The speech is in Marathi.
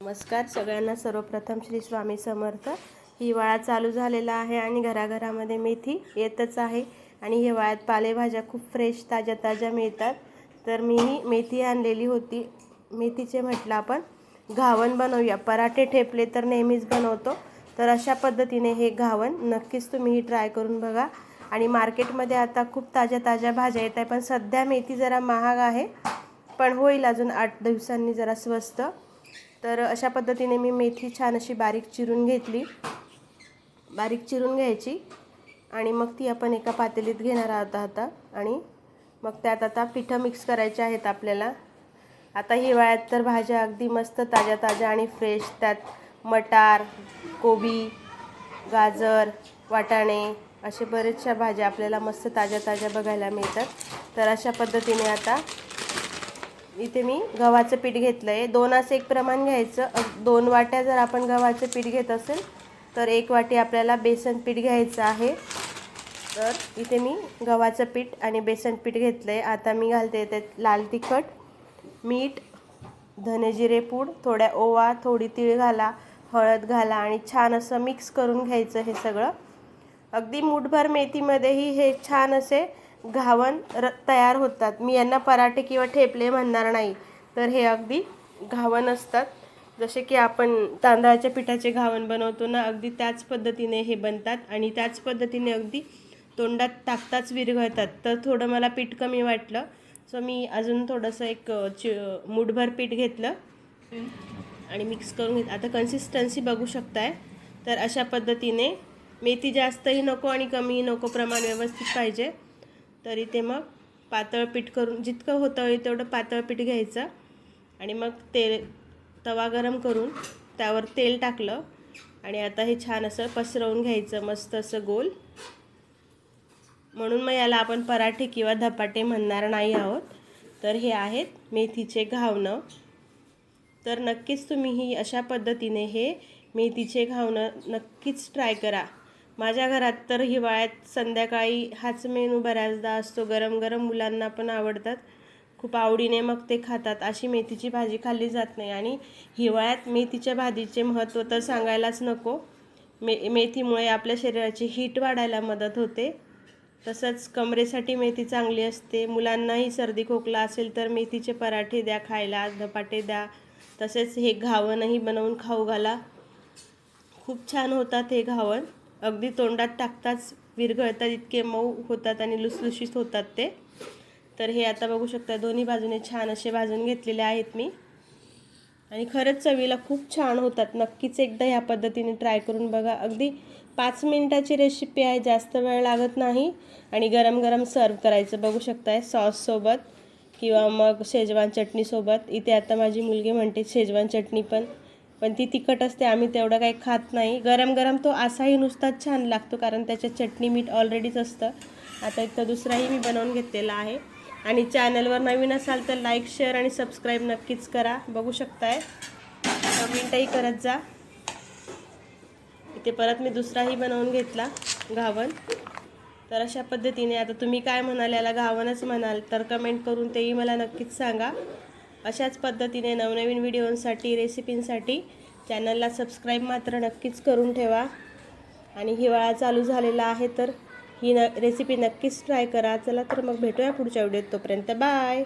नमस्कार सगळ्यांना. सर्वप्रथम श्री स्वामी समर्थ. हिवाळा चालू झालेला आहे आणि घराघरामध्ये मेथी येतच आहे. आणि हिवाळ्यात पालेभाज्या खूप फ्रेश ताज्या ताज्या मिळतात. तर मीही मेथी आणलेली होती. मेथीचे म्हटलं आपण घावण बनवूया. पराठे ठेपले तर नेहमीच बनवतो. तर अशा पद्धतीने हे घावण नक्कीच तुम्हीही ट्राय करून बघा. आणि मार्केटमध्ये आता खूप ताज्या ताज्या भाज्या येत आहे पण सध्या मेथी जरा महाग आहे. पण होईल अजून आठ दिवसांनी जरा स्वस्त. तर अशा पद्धतीने मी मेथी छान अशी बारीक चिरून घेतली. बारीक चिरून घ्यायची. आणि मग ती आपण एका पातेलीत घेणार आहोत आता. आणि मग त्यात आता पिठं मिक्स करायचे आहेत आपल्याला. आता हिवाळ्यात तर भाज्या अगदी मस्त ताज्या ताज्या आणि फ्रेश त्यात मटार कोबी गाजर वाटाणे असे बरेचशा भाज्या आपल्याला मस्त ताज्या ताज्या बघायला मिळतात. तर अशा पद्धतीने आता इथे मी गव्हाचं पीठ घेतलं आहे दोन असं एक प्रमाण घ्यायचं. दोन वाट्या जर आपण गव्हाचं पीठ घेत असेल तर एक वाटी आपल्याला बेसन पीठ घ्यायचं आहे. तर इथे मी गव्हाचं पीठ आणि बेसन पीठ घेतलं आहे आता मी घालते त्यात लाल तिखट मीठ धनेजिरे पूड थोड्या ओवा थोडी तीळ घाला हळद घाला आणि छान असं मिक्स करून घ्यायचं हे सगळं. अगदी मुठभर मेथीमध्येही हे छान असे घावण र तयार होतात. मी यांना पराठे किंवा ठेपले म्हणणार नाही. तर हे अगदी घावण असतात. जसे की आपण तांदळाच्या पिठाचे घावण बनवतो ना अगदी त्याच पद्धतीने हे बनतात आणि त्याच पद्धतीने अगदी तोंडात टाकताच विरघळतात. तर थोडं मला पीठ कमी वाटलं. सो मी अजून थोडंसं एक चि मुठभर पीठ घेतलं. आणि मिक्स करून घेत आता कन्सिस्टन्सी बघू शकताय. तर अशा पद्धतीने मेथी जास्तही नको आणि कमीही नको प्रमाण व्यवस्थित पाहिजे. तरी ते मग पातळ पीठ करून जितकं होतं होईल तेवढं पातळ पीठ घ्यायचं. आणि मग तेल तवा गरम करून त्यावर तेल टाकलं. आणि आता हे छान असं पसरवून घ्यायचं मस्त असं गोल. म्हणून मग याला आपण पराठे किंवा धपाटे म्हणणार नाही आहोत. तर हे आहेत मेथीचे घावणं. तर नक्कीच तुम्ही ही अशा पद्धतीने हे मेथीचे घावणं नक्कीच ट्राय करा. माझ्या घरात तर हिवाळ्यात संध्याकाळी हाच मेनू बऱ्याचदा असतो. गरम गरम मुलांना पण आवडतात. खूप आवडीने मग ते खातात. अशी मेथीची भाजी खाल्ली जात नाही. आणि हिवाळ्यात मेथीच्या भाजीचे महत्त्व तर सांगायलाच नको. मे मेथीमुळे आपल्या शरीराची हीट वाढायला मदत होते. तसंच कमरेसाठी मेथी चांगली असते. मुलांनाही सर्दी खोकला असेल तर मेथीचे पराठे द्या खायला धपाटे द्या. तसेच हे घावणही बनवून खाऊ घाला. खूप छान होतात हे घावण. अगदी तोंडात टाकताच विरघळतात इतके मऊ होतात आणि लुसलुशीत होतात ते. तर हे आता बघू शकता दोन्ही बाजूने छान असे भाजून घेतलेले आहेत मी. आणि खरंच चवीला खूप छान होतात. नक्कीच एकदा ह्या पद्धतीने ट्राय करून बघा. अगदी पाच मिनटाची रेसिपी आहे जास्त वेळ लागत नाही. आणि गरम गरम सर्व करायचं बघू शकताय सॉससोबत किंवा मग शेजवान चटणीसोबत इथे आता माझी मुलगी म्हणते शेजवान चटणी पण पण ती तिखट असते आम्ही तेवढं काही खात नाही. गरम गरम तो असाही नुसताच छान लागतो कारण त्याच्यात चटणी मीठ ऑलरेडीच असतं. आता एक तर दुसराही मी बनवून घेतलेला आहे. आणि चॅनलवर नवीन असाल तर लाईक शेअर आणि सबस्क्राईब नक्कीच करा. बघू शकताय. कमेंटही करत जा. इथे परत मी दुसराही बनवून घेतला घावन. तर अशा पद्धतीने आता तुम्ही काय म्हणाल याला घावणच म्हणाल तर कमेंट करून तेही मला नक्कीच सांगा. अशाच पद्धतीने नवनवीन व्हिडिओंसाठी रेसिपींसाठी चॅनलला सबस्क्राईब मात्र नक्कीच करून ठेवा. आणि हिवाळा चालू झालेला आहे तर ही न रेसिपी नक्कीच ट्राय करा. चला तर मग भेटूया पुढच्या व्हिडिओत. तोपर्यंत बाय!